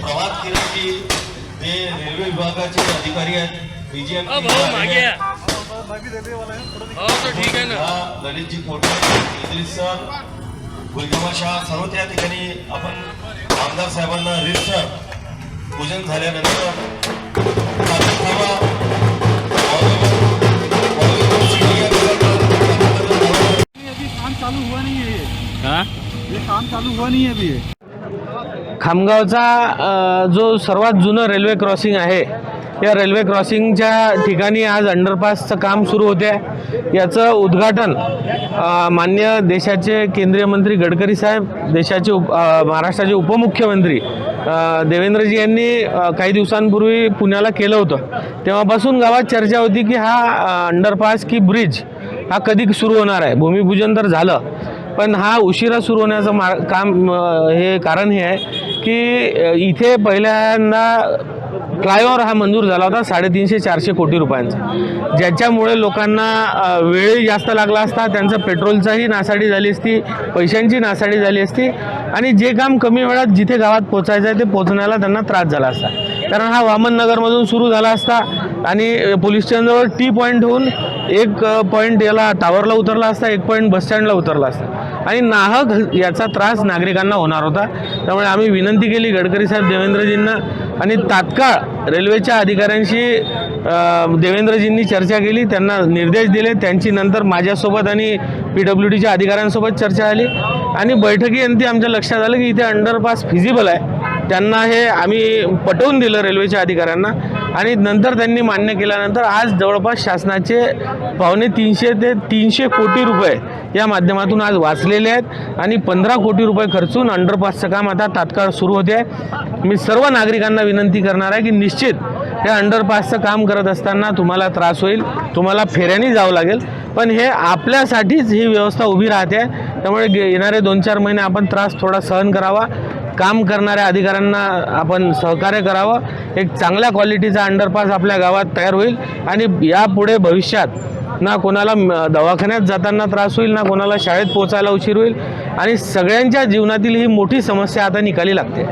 प्रभात किरणजी ते रेल्वे विभागाचे अधिकारी आहेत बीजीएम. हो आहे ललितजी कोटे सर गुलजमा शाह सर्व त्या ठिकाणी आपण आमदार साहेबांना रीतसर पूजन झाल्यानंतर काम चालू हुआ नहीं है काम चालू हुआ नहीं अभी। खामगावचा जो सर्वात जुनं रेल्वे क्रॉसिंग आहे या रेल्वे क्रॉसिंगच्या ठिकाणी आज अंडरपासचं काम सुरू होते आहे याचं उद्घाटन मान्य देशाचे केंद्रीय मंत्री गडकरी साहेब देशाचे उप महाराष्ट्राचे उपमुख्यमंत्री देवेंद्रजी यांनी काही दिवसांपूर्वी पुण्याला केलं होतं. तेव्हापासून गावात चर्चा होती की हा अंडरपास की ब्रिज हा कधी सुरू होणार आहे? भूमिपूजन तर झालं. पण हा उशिरा सुरू होण्याचं मार काम हे कारण हे आहे की इथे पहिल्यांदा फ्लायओव्हर हा मंजूर झाला होता साडेतीनशे चारशे कोटी रुपयांचा. ज्याच्यामुळे लोकांना वेळही जास्त लागला असता त्यांचं पेट्रोलचाही नासाडी झाली असती पैशांची नासाडी झाली असती आणि जे काम कमी वेळात जिथे गावात पोचायचं आहे ते पोचण्याला त्यांना त्रास झाला असता. कारण हा वामन नगरमधून सुरू झाला असता आणि पोलीस स्टेशनजवळ टी पॉईंट होऊन एक पॉईंट याला टावरला उतरला असता एक पॉईंट बसस्टँडला उतरला असता. आणि नाहक याचा त्रास नागरिकांना होणार होता. त्यामुळे आम्ही विनंती केली गडकरी साहेब देवेंद्रजींना. आणि तात्काळ रेल्वेच्या अधिकाऱ्यांशी देवेंद्रजींनी चर्चा केली. त्यांना निर्देश दिले. त्यांची नंतर माझ्यासोबत आणि पी डब्ल्यू डीच्या अधिकाऱ्यांसोबत चर्चा झाली. आणि बैठकीअंती आमच्या लक्षात आलं की इथे अंडरपास फिजिबल आहे. त्यांना हे आम्ही पटवून दिलं रेल्वेच्या अधिकाऱ्यांना आणि नंतर त्यांनी मान्य केल्यानंतर आज जवळपास शासनाचे पावणे तीनशे ते तीनशे कोटी रुपये या माध्यमातून आज वाचलेले आहेत आणि पंधरा कोटी रुपये खर्चून अंडरपासचं काम आता तात्काळ सुरू होते. आहे मी सर्व नागरिकांना विनंती करणार आहे की निश्चित हे अंडरपासचं काम करत असताना तुम्हाला त्रास होईल तुम्हाला फेऱ्याने जावं लागेल पण हे आपल्यासाठीच ही व्यवस्था उभी राहते. त्यामुळे गे- येणारे दोन चार महिने आपण त्रास थोडा सहन करावा. काम करणाऱ्या अधिकाऱ्यांना आपण सहकार्य करावं. एक चांगल्या क्वालिटीचा अंडरपास आपल्या गावात तयार होईल आणि यापुढे भविष्यात ना कोणाला दवाखान्यात जाताना त्रास होईल ना कोणाला शाळेत पोचायला उशीर होईल आणि सगळ्यांच्या जीवनातील ही मोठी समस्या आता निकाली लागते.